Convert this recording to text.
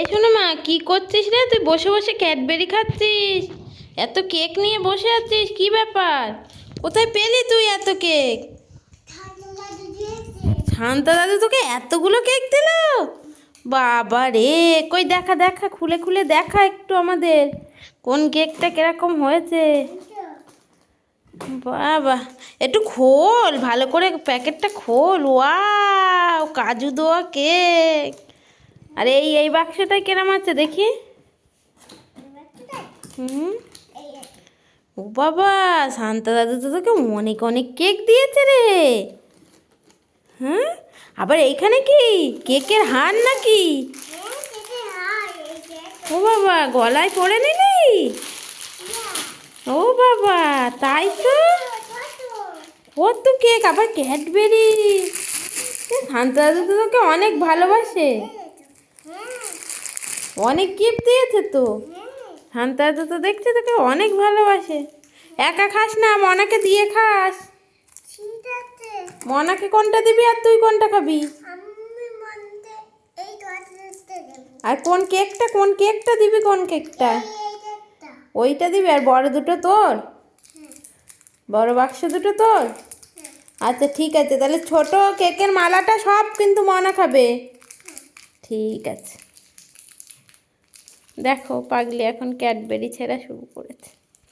এ শোনো মা, কি করছিস রে? তুই বসে বসে ক্যাডবেরি খাচ্ছিস। এত কেক নিয়ে বসে আছিস, কি ব্যাপার? কোথায় পেলি তুই এত কেক? শান্তা দাদু তোকে এতগুলো কেক দিল? বাবা রে, কই দেখা দেখা, খুলে খুলে দেখা একটু আমাদের। কোন কেকটা কীরকম হয়েছে? বাবা, একটু খোল, ভালো করে প্যাকেটটা খোল। ওয়াও, কাজু দোয়া কেক। আর এই এই বাক্সটায় কেরাম আছে দেখি। ও বাবা, শান্তা দাদু তো তোকে অনেক অনেক কেক দিয়েছে রে। হ্যাঁ? আবার এইখানে কি? কেকের হার নাকি? ও বাবা, গলায় পড়ে নিলি? ও বাবা, তাই তো? কত কেক, আবার ক্যাডবেরি। শান্তা দাদু তো তোকে অনেক ভালোবাসে। অনেক গিফট দিয়েছে তো? শান্তা দাদু তো দেখছি তোকে অনেক ভালোবাসে। একা খাস না মনাকে দিয়ে খাস। মনাকে কোনটা দিবি আর তুই কোনটা খাবি? আর কোন কেকটা কোন কেকটা দিবি কোন কেকটা? ওইটা দিবি আর বড় দুটো তোর? বড় বাক্স দুটো তোর? আচ্ছা ঠিক আছে তাহলে ছোট কেকের মালাটা সব কিন্তু মনা খাবে। ঠিক আছে। দেখো পাগলি এখন ক্যাডবেরি ছেঁড়া শুরু করেছে।